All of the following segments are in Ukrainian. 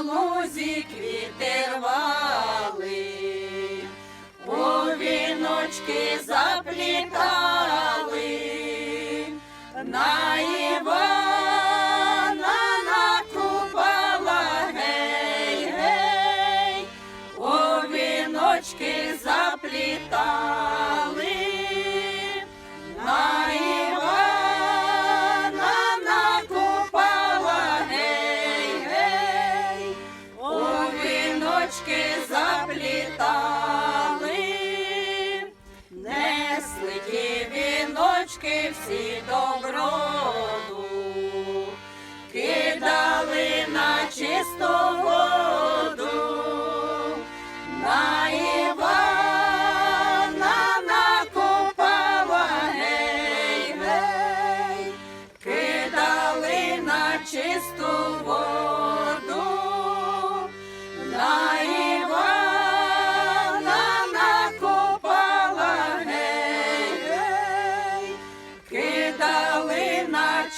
лузі квіти рвали, у віночки заплітали, на Івана накупала гей, гей, у віночки заплітали. Заплітали, несли ті віночки всі доброду, кидали на чисту воду, на Івана кидали на чисту воду,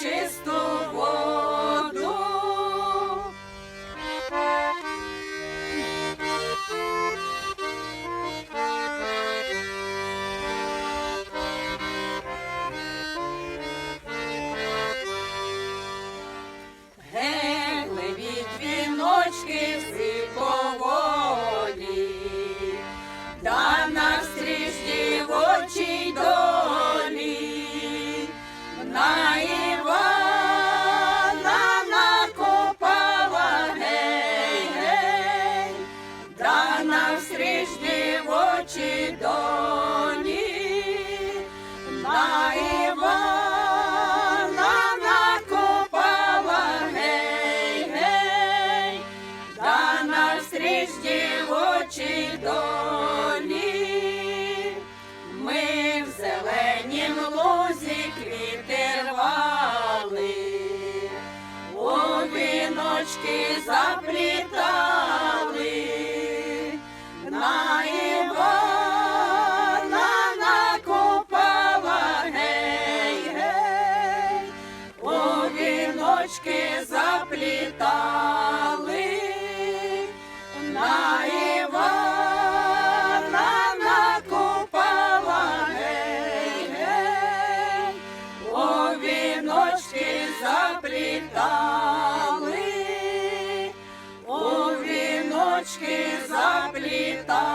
на дівочій долі, на Івана накопала гей, гей, да навстріч дівочій долі. Ми в зеленім лузі квіти рвали, у віночки заплітали, віночки заплітали, на Івана накопала гей, у віночки заплітали, у віночки заплітали.